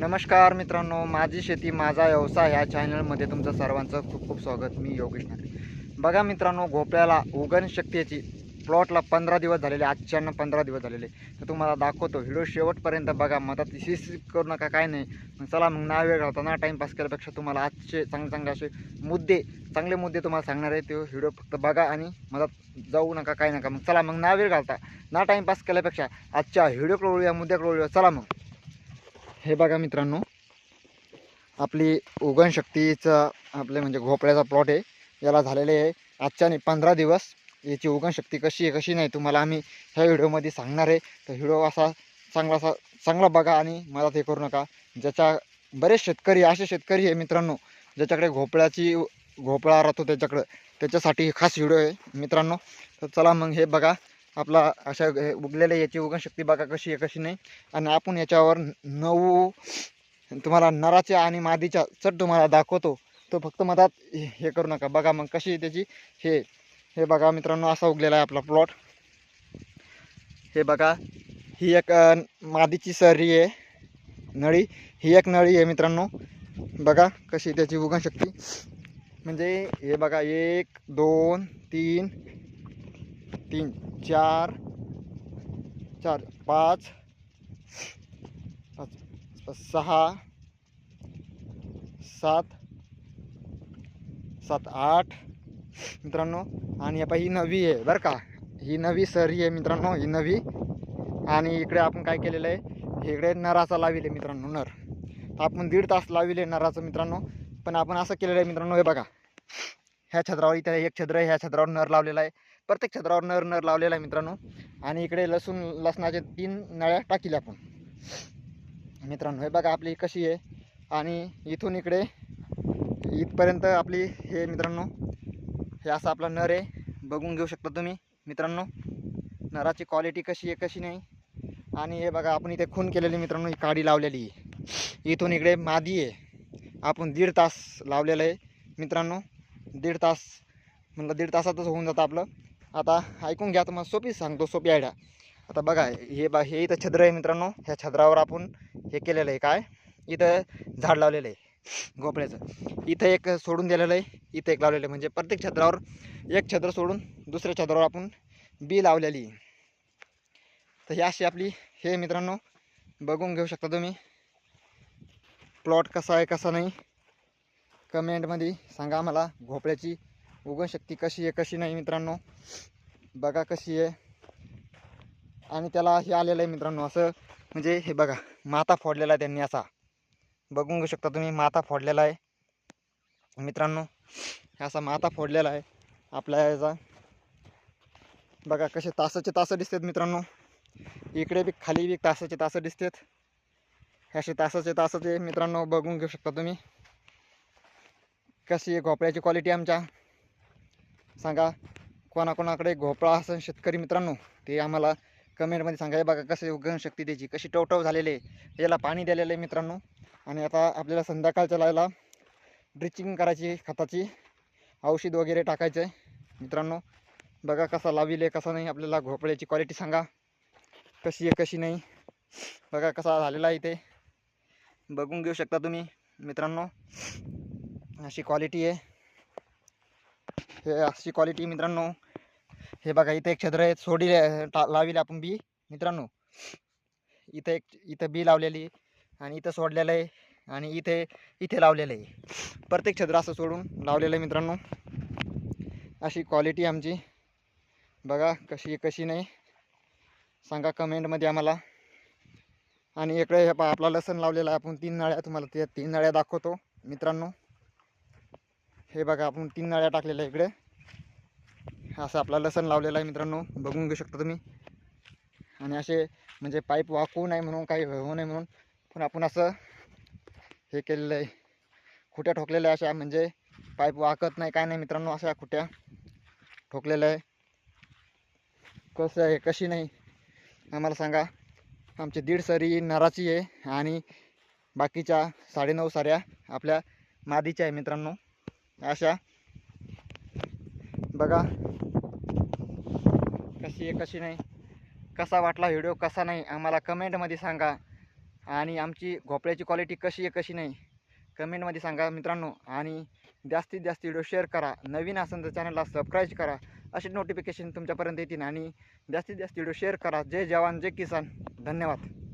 नमस्कार मित्रांनो माझी शेती माझा व्यवसाय ह्या चॅनलमध्ये तुमचं सर्वांचं खूप खूप स्वागत. मी योगेश नारे बघा मित्रांनो घोपळ्याला उगण शक्तीची प्लॉटला पंधरा दिवस झालेले आजच्यानं पंधरा दिवस झालेले. तर तुम्हाला दाखवतो व्हिडिओ शेवटपर्यंत बघा मधात शिस करू नका काय नाही. मग चला मग ना वेळ घालता ना टाईमपास केल्यापेक्षा तुम्हाला आजचे चांगले चांगले असे मुद्दे चांगले मुद्दे तुम्हाला सांगणार आहे. ते व्हिडिओ फक्त बघा आणि मधात जाऊ नका काय नका. मग चला मग ना वेळ घालता ना टाईमपास केल्यापेक्षा आजच्या व्हिडिओकडे या मुद्द्याकडे चला मग. हे बघा मित्रांनो आपली उगण शक्तीचं आपले म्हणजे घोपळ्याचा प्लॉट आहे. याला झालेले आहे आजच्या पंधरा दिवस. याची उगण शक्ती कशी आहे कशी नाही तुम्हाला आम्ही ह्या व्हिडिओमध्ये सांगणार आहे. तर व्हिडिओ असा चांगला असा चांगला बघा आणि मला ते करू नका. ज्याच्या बरेच शेतकरी असे शेतकरी आहे मित्रांनो ज्याच्याकडे घोपळ्याची घोपळा राहतो त्याच्याकडं त्याच्यासाठी खास व्हिडिओ आहे मित्रांनो. तर चला मग हे बघा. आपला अशा उगलेल्या याची उगणशक्ती बघा कशी आहे कशी नाही. आणि आपण याच्यावर नऊ तुम्हाला नराच्या आणि मादीच्या चट तुम्हाला दाखवतो. तो फक्त मधात हे हे करू नका. बघा मग कशी आहे त्याची. हे हे बघा मित्रांनो असा उगलेला आहे आपला प्लॉट हे बघा ही एक मादीची सरी आहे. नळी ही एक नळी आहे मित्रांनो. बघा कशी त्याची उगणशक्ती म्हणजे हे बघा एक दोन तीन तीन चार चार पाच पाच सहा सात सात आठ मित्रांनो. आणि आता ही नवी आहे बरं का. ही नवी सरी आहे मित्रांनो ही नवी. आणि इकडे आपण काय केलेलं आहे इकडे नराचा लाविले मित्रांनो नर. तर आपण दीड तास लाविले नराचं मित्रांनो. पण आपण असं केलेलं आहे मित्रांनो हे बघा. ह्या छत्रावर इथे एक छद्र आहे ह्या छत्रावर नर लावलेला आहे. प्रत्येक छत्रावर नर नर लावलेला आहे मित्रांनो. आणि इकडे लसूण लसणाचे तीन नळ्या टाकील आपण. मित्रांनो हे बघा आपली कशी आहे. आणि इथून इकडे इथपर्यंत आपली हे मित्रांनो हे असं आपला नर आहे. बघून घेऊ शकता तुम्ही मित्रांनो. नराची क्वालिटी कशी आहे कशी नाही. आणि हे बघा आपण इथे खून केलेली मित्रांनो ही काडी लावलेली आहे. इथून इकडे मादी आहे. आपण दीड तास लावलेलं आहे. मित्रांनो दीड तास म्हटलं दीड तासातच होऊन जातं आपलं. आता ऐकून घ्या तुम्हाला सोपी सांगतो सोपी आयडिया आता बघा हे बा हे इथं छद्र आहे मित्रांनो. ह्या छद्रावर आपण हे केलेलं आहे. काय? इथं झाड लावलेलं आहे. गोपळ्याचं. इथं एक सोडून दिलेलं आहे. इथं एक लावलेलं आहे. म्हणजे प्रत्येक छत्रावर एक छत्र सोडून दुसऱ्या छत्रावर आपण बी लावलेली तर ही अशी आपली हे मित्रांनो. बघून घेऊ शकता तुम्ही. प्लॉट कसा आहे कसा नाही? कमेंटमध्ये सांगा मला भोपळ्याची उगण शक्ती. कशी आहे कशी नाही मित्रांनो? बघा कशी आहे. आणि त्याला हे आलेलं आहे मित्रांनो असं म्हणजे हे बघा माथा फोडलेला आहे त्यांनी असा. बघून घेऊ शकता तुम्ही माथा फोडलेला आहे. मित्रांनो असा माता फोडलेला आहे आपल्या याचा. बघा कसे तासाचे तासं दिसतात मित्रांनो. इकडे बी खाली बी तासाचे तासं दिसतात. असे तासाचे तासाचे मित्रांनो बघून घेऊ शकता तुम्ही. कशी आहे घोपळ्याची क्वालिटी आमच्या. सांगा कोणाकोणाकडे घोपळा असेल शेतकरी मित्रांनो? ते आम्हाला कमेंटमध्ये सांगा. हे बघा कसे उगवण शक्ती त्याची कशी टवटव झालेली आहे. याला पाणी दिलेलं आहे मित्रांनो. आणि आता आपल्याला संध्याकाळच्या लायला ड्रिचिंग करायची खताची औषध वगैरे टाकायचं आहे मित्रांनो बघा कसा लाविले कसा नाही आपल्याला घोपळ्याची क्वालिटी सांगा. कशी आहे कशी नाही. बघा कसा झालेला आहे इथे. बघून घेऊ शकता तुम्ही मित्रांनो. अशी क्वालिटी आहे. हे अशी क्वालिटी मित्रांनो. हे बघा इथं एक छद्र आहे सोडी टा आपण बी. मित्रांनो इथं एक इथं बी लावलेली आणि इथं सोडलेलं आहे आणि इथे इथे लावलेलं आहे. प्रत्येक छद्र असं सोडून लावलेलं आहे मित्रांनो. अशी क्वालिटी आमची. बघा कशी कशी नाही. सांगा कमेंटमध्ये आम्हाला. आणि इकडे आपला लसण लावलेला आहे. आपण तीन नळ्या तुम्हाला त्या तीन नळ्या दाखवतो. मित्रांनो हे बघा आपण तीन नळ्या टाकलेल्या आहे इकडे. असं आपला लसण लावलेला आहे मित्रांनो. बघून घेऊ शकता तुम्ही. आणि असे म्हणजे पाईप वाकू नाही म्हणून काही होऊ नये म्हणून पण आपण असं हे केलेलं आहे. खुट्या ठोकलेल्या अशा म्हणजे पाईप वाकत नाही काय नाही मित्रांनो अशा खुट्या ठोकलेल्या आहे. कसं आहे कशी नाही आम्हाला सांगा. आमची दीड सरी नराची आहे आणि बाकीच्या साडेनऊ साऱ्या आपल्या मादीच्या आहे मित्रांनो. अशा. बघा. कशी आहे कशी नाही. कसा वाटला व्हिडिओ कसा नाही आम्हाला कमेंटमध्ये सांगा. आणि आमची घोपळ्याची क्वालिटी कशी आहे कशी नाही कमेंटमध्ये सांगा मित्रांनो. आणि जास्तीत जास्त व्हिडिओ शेअर करा. नवीन असेल तर चॅनलला सबस्क्राईब करा. असे नोटिफिकेशन तुमच्यापर्यंत येतील. आणि जास्तीत जास्त व्हिडिओ शेअर करा. जय जवान जय किसान. धन्यवाद.